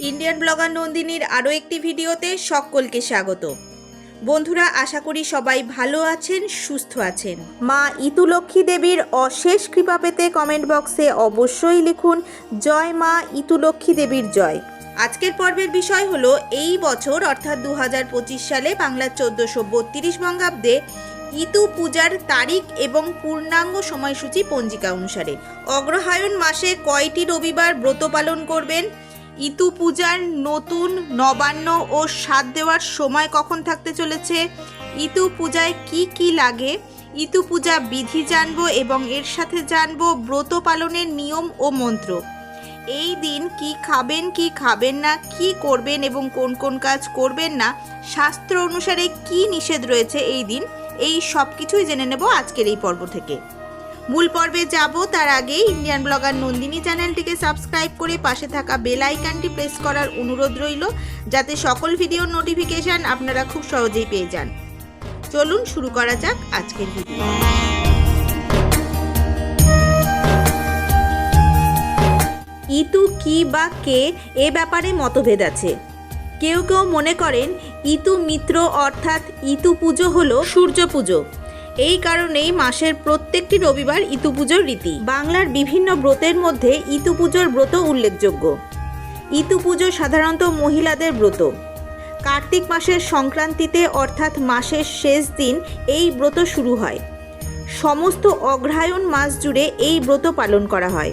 Indian blogger নন্দিনীর আরও একটি ভিডিওতে সকলকে স্বাগত। বন্ধুরা, আশা করি সবাই ভালো আছেন, সুস্থ আছেন। মা ইতুলক্ষ্মী দেবীর অশেষ কৃপা পেতে কমেন্ট বক্সে অবশ্যই লিখুন, জয় মা ইতুলক্ষ্মী দেবীর জয়। আজকের পর্বের বিষয় হলো, এই বছর, অর্থাৎ দু হাজার পঁচিশ সালে বাংলার চোদ্দোশো বত্রিশ বঙ্গাব্দে ইতু পূজার তারিখ এবং পূর্ণাঙ্গ সময়সূচি পঞ্জিকা অনুসারে। অগ্রহায়ণ মাসে কয়টি রবিবার ব্রত পালন করবেন? ইতু পূজার নতুন নবান্ন ও স্বাদ দেওয়ার সময় কখন থাকতে চলেছে? ইতু পূজায় কি কি লাগে? ইতু পূজা বিধি জানব এবং এর সাথে জানব ব্রত পালনের নিয়ম ও মন্ত্র। এই দিন কি খাবেন কি খাবেন না, কি করবেন এবং কোন কোন কাজ করবেন না, শাস্ত্র অনুসারে কি নিষেধ রয়েছে এই দিন? এই সব কিছুই জেনে নেব আজকের এই পর্ব থেকে। মূল পর্বে যাব, তার আগে ইন্ডিয়ান ব্লগার নন্দিনী চ্যানেলটিকে সাবস্ক্রাইব করে পাশে থাকা বেল আইকনটি প্রেস করার অনুরোধ রইল, যাতে সকল ভিডিওর নোটিফিকেশন আপনারা খুব সহজেই পেয়ে যান। চলুন শুরু করা যাক আজকের ভিডিও। ইতু কি বা কে এ ব্যাপারে মতভেদ আছে। কেউ কেউ মনে করেন, ইতু মিত্র অর্থাৎ ইতু পুজো হলো সূর্য পুজো। এই কারণেই মাসের প্রত্যেকটি রবিবার ইতু পুজোর রীতি। বাংলার বিভিন্ন ব্রতের মধ্যে ইতু পুজোর ব্রত উল্লেখযোগ্য। ইতু পুজো সাধারণত মহিলাদের ব্রত। কার্তিক মাসের সংক্রান্তিতে অর্থাৎ মাসের শেষ দিন এই ব্রত শুরু হয়। সমস্ত অগ্রহায়ণ মাস জুড়ে এই ব্রত পালন করা হয়।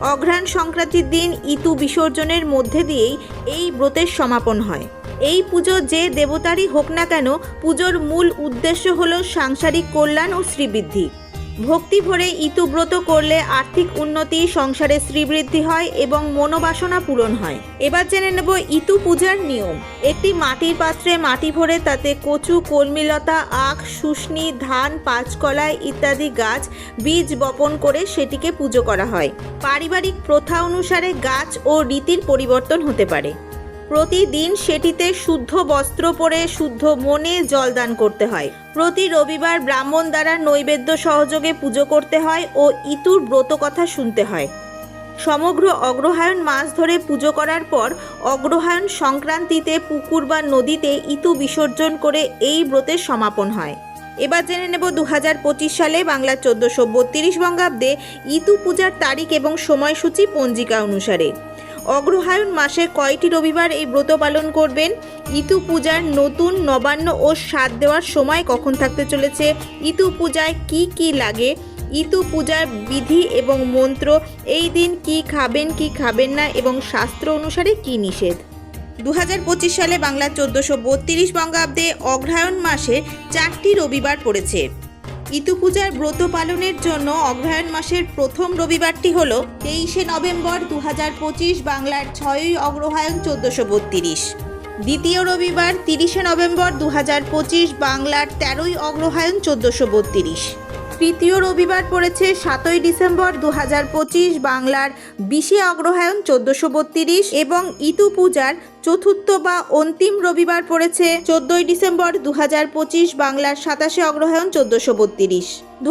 অঘ্রাণ সংক্রান্তির দিন ইতু বিসর্জনের মধ্যে দিয়েই এই ব্রতের সমাপন হয়। এই পুজো যে দেবতারই হোক না কেন, পুজোর মূল উদ্দেশ্য হল সাংসারিক কল্যাণ ও শ্রীবৃদ্ধি। ভক্তি ভরে ইতুব্রত করলে আর্থিক উন্নতি, সংসারে শ্রীবৃদ্ধি হয় এবং মনোবাসনা পূরণ হয়। এবার জেনে নেব ইতু পূজার নিয়ম। একটি মাটির পাত্রে মাটি ভরে তাতে কচু, কলমিলতা, আখ, শুষ্নি, ধান, পাঁচকলাই ইত্যাদি গাছ, বীজ বপন করে সেটিকে পুজো করা হয়। পারিবারিক প্রথা অনুসারে গাছ ও রীতির পরিবর্তন হতে পারে। প্রতিদিন সেটিতে শুদ্ধ বস্ত্র পরে শুদ্ধ মনে জলদান করতে হয়। প্রতি রবিবার ব্রাহ্মণ দ্বারা নৈবেদ্য সহযোগে পুজো করতে হয় ও ইতুর ব্রত কথা শুনতে হয়। সমগ্র অগ্রহায়ণ মাস ধরে পুজো করার পর অগ্রহায়ণ সংক্রান্তিতে পুকুর বা নদীতে ইতু বিসর্জন করে এই ব্রতের সমাপন হয়। এবার জেনে নেব দু হাজার পঁচিশ সালে বাংলার চোদ্দোশো বত্রিশ বঙ্গাব্দে ইতু পূজার তারিখ এবং সময়সূচি পঞ্জিকা অনুসারে। অগ্রহায়ণ মাসে কয়টি রবিবার এই ব্রত পালন করবেন? ইতু পূজার নতুন নবান্ন ও স্বাদ দেওয়ার সময় কখন থাকতে চলেছে? ইতু পূজায় কি কি লাগে? ইতু পূজার বিধি এবং মন্ত্র, এই দিন কি খাবেন কি খাবেন না এবং শাস্ত্র অনুসারে কি নিষেধ? দু হাজার পঁচিশ সালে বাংলার চোদ্দোশো বত্রিশ বঙ্গাব্দে অগ্রহায়ণ মাসে চারটি রবিবার পড়েছে। ইতু পূজার ব্রত পালনের জন্য অগ্রহায়ণ মাসের প্রথম রবিবারটি হল তেইশে নভেম্বর দু হাজার পঁচিশ বাংলার ছয়ই অগ্রহায়ণ চোদ্দোশো বত্রিশ। দ্বিতীয় রবিবার তিরিশে নভেম্বর দু হাজার পঁচিশ বাংলার তেরোই অগ্রহায়ণ চোদ্দোশো বত্রিশ। তৃতীয় রবিবার পড়েছে সাতই ডিসেম্বর দু হাজার পঁচিশ বাংলার বিশে অগ্রহায়ণ চোদ্দোশো বত্রিশ এবং ইতু পূজার চতুর্থ বা অন্তিম রবিবার পড়েছে চোদ্দই ডিসেম্বর দু হাজার পঁচিশ বাংলার সাতাশে অগ্রহায়ণ চোদ্দশো বত্রিশ। দু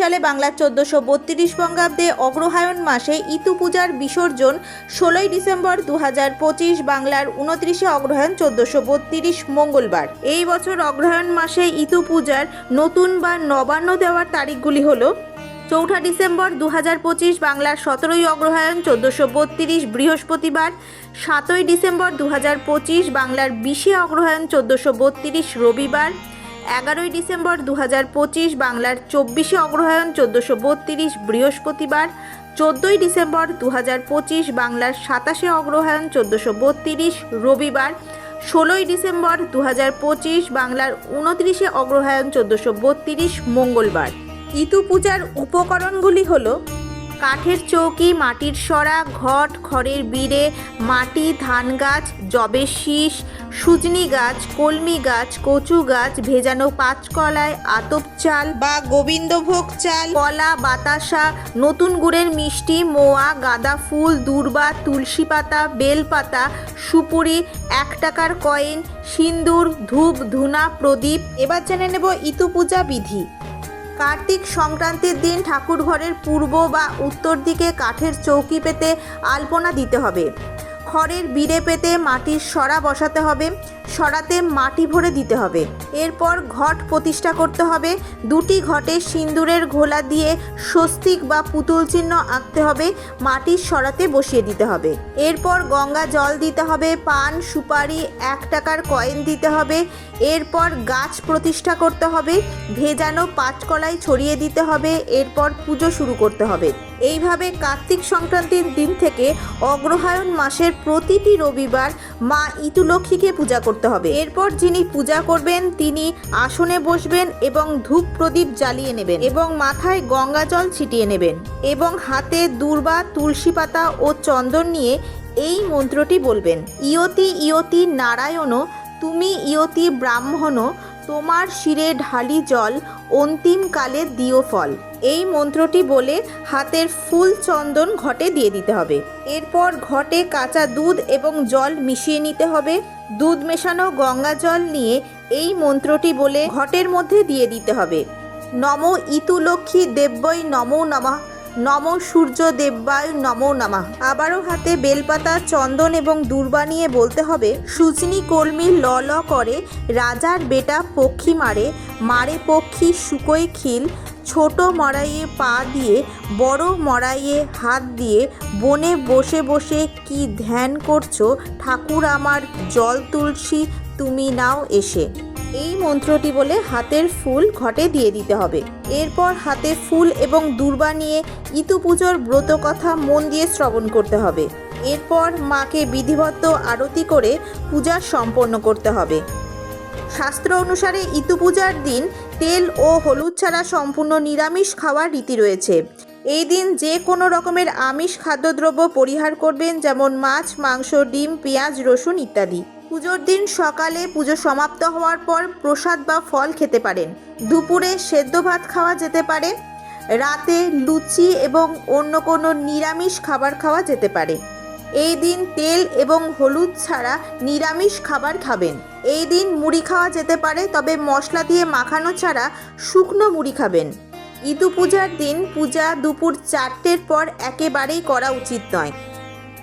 সালে বাংলার চোদ্দশো বত্রিশ বঙ্গাব্দে অগ্রহায়ণ মাসে ইতু পূজার বিসর্জন ষোলোই ডিসেম্বর দু হাজার পঁচিশ বাংলার উনত্রিশে অগ্রহায়ণ চোদ্দশো বত্রিশ মঙ্গলবার। এই বছর অগ্রহায়ণ মাসে ইতু পূজার নতুন বা নবান্ন দেওয়ার তারিখগুলি হলো চৌঠা ডিসেম্বর দু হাজার পঁচিশ বাংলার সতেরোই অগ্রহায়ণ চোদ্দোশো বত্রিশ বৃহস্পতিবার, সাতই ডিসেম্বর দু হাজার পঁচিশ বাংলার বিশে অগ্রহায়ণ চোদ্দোশো বত্রিশ রবিবার, এগারোই ডিসেম্বর দু হাজার পঁচিশ বাংলার চব্বিশে অগ্রহায়ণ চোদ্দোশো বত্রিশ বৃহস্পতিবার, চোদ্দোই ডিসেম্বর দু হাজার পঁচিশ বাংলার সাতাশে অগ্রহায়ণ চোদ্দোশো বত্রিশ রবিবার, ষোলোই ডিসেম্বর দু হাজার পঁচিশ বাংলার উনত্রিশে অগ্রহায়ণ চোদ্দোশো বত্রিশ মঙ্গলবার। ইতু পূজার উপকরণগুলি হলো কাঠের চৌকি, মাটির সরা, ঘট, খড়ের বিড়ে মাটি, ধান গাছ, জবের শীষ, সুজনি গাছ, কলমি গাছ, কচু গাছ, ভেজানো পাঁচকলায় আতপ চাল বা গোবিন্দভোগ চাল, কলা, বাতাসা, নতুন গুড়ের মিষ্টি, মোয়া, গাঁদা ফুল, দূর্বা, তুলসী পাতা বেলপাতা সুপুরি, এক টাকার কয়েন, সিন্দুর, ধূপ, ধুনা, প্রদীপ। এবার জেনে নেব ইতু পূজা বিধি। কার্তিক সংক্রান্তির দিন ঠাকুর ঘরের পূর্ব বা উত্তর দিকে কাঠের চৌকি পেতে আলপনা দিতে হবে। খড়ের বিড়ে পেতে মাটির সরা বসাতে হবে। সরাতে মাটি ভরে দিতে হবে। এরপর ঘট প্রতিষ্ঠা করতে হবে। দুটি ঘটে সিন্দুরের ঘোলা দিয়ে স্বস্তিক বা পুতুল চিহ্ন আঁকতে হবে। মাটির সরাতে বসিয়ে দিতে হবে। এরপর গঙ্গা জল দিতে হবে। পান, সুপারি, এক টাকার কয়েন দিতে হবে। এরপর গাছ প্রতিষ্ঠা করতে হবে। ভেজানো পাঁচকলাই ছড়িয়ে দিতে হবে। এরপর পুজো শুরু করতে হবে। এইভাবে কার্তিক সংক্রান্তির দিন থেকে অগ্রহায়ণ মাসের প্রতিটি রবিবার মা ইতুলক্ষ্মীকে পূজা করতে হবে। এরপর যিনি পূজা করবেন, তিনি আসনে বসবেন এবং ধূপ প্রদীপ জ্বালিয়ে নেবেন এবং মাথায় গঙ্গা জল ছিটিয়ে নেবেন এবং হাতে দূর্বা, তুলসী পাতা ও চন্দন নিয়ে এই মন্ত্রটি বলবেন। ইয়তি ইয়তি নারায়ণ, তুমি ইয়তি ব্রাহ্মণ তোমার শিরে ঢালি জল অন্তিমকালে দিও ফল। এই মন্ত্রটি বলে হাতের ফুল চন্দন ঘটে দিয়ে দিতে হবে। এরপর ঘটে কাঁচা দুধ এবং জল মিশিয়ে নিতে হবে। দুধ মেশানো গঙ্গা জল নিয়ে এই মন্ত্রটি বলে ঘটের মধ্যে দিয়ে দিতে হবে। নম ইতুলক্ষ্মী দেব্যই নমো নমঃ। নম সূর্য দেব্যায় নমো নমঃ। আবারও হাতে বেলপাতা, চন্দন এবং দূর্বা নিয়ে বলতে হবে সুজনি কলমি ল ল করে রাজার বেটা পক্ষী মারে মারে পক্ষী শুকোয় খিল, ছোট মরাইয়ে পা দিয়ে, বড় মরাইয়ে হাত দিয়ে, বনে বসে বসে কি ধ্যান করছ, ঠাকুর আমার জল তুলসী তুমি নাও এসে। এই মন্ত্রটি বলে হাতের ফুল ঘটে দিয়ে দিতে হবে। এরপর হাতে ফুল এবং দুর্বা নিয়ে ইতু পুজোর ব্রত কথা মন দিয়ে শ্রবণ করতে হবে। এরপর মাকে বিধিবদ্ধ আরতি করে পূজা সম্পন্ন করতে হবে। শাস্ত্র অনুসারে ইতু পূজার দিন তেল ও হলুদ ছাড়া সম্পূর্ণ নিরামিষ খাওয়ার রীতি রয়েছে। এই দিন যে কোনো রকমের আমিষ খাদ্যদ্রব্য পরিহার করবেন, যেমন মাছ, মাংস, ডিম, পেঁয়াজ, রসুন ইত্যাদি। পুজোর দিন সকালে পুজো সমাপ্ত হওয়ার পর প্রসাদ বা ফল খেতে পারেন। দুপুরে সেদ্ধ ভাত খাওয়া যেতে পারে। রাতে লুচি এবং অন্য কোনো নিরামিষ খাবার খাওয়া যেতে পারে। এই দিন তেল এবং হলুদ ছাড়া নিরামিষ খাবার খাবেন। এই দিন মুড়ি খাওয়া যেতে পারে, তবে মশলা দিয়ে মাখানো ছাড়া শুকনো মুড়ি খাবেন। ইদু পূজার দিন পূজা দুপুর চারটের পর একেবারেই করা উচিত নয়।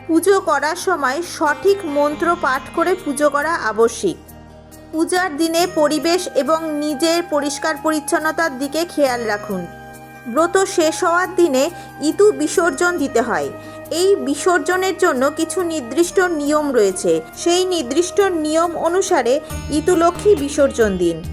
পুজো করার সময় সঠিক মন্ত্র পাঠ করে পুজো করা আবশ্যিক। পূজার দিনে পরিবেশ এবং নিজের পরিষ্কার পরিচ্ছন্নতার দিকে খেয়াল রাখুন। ব্রত শেষ হওয়ার দিনে ইতু বিসর্জন দিতে হয়। এই বিসর্জনের জন্য কিছু নির্দিষ্ট নিয়ম রয়েছে। সেই নির্দিষ্ট নিয়ম অনুসারে ইতুলক্ষ্মী বিসর্জন দিন।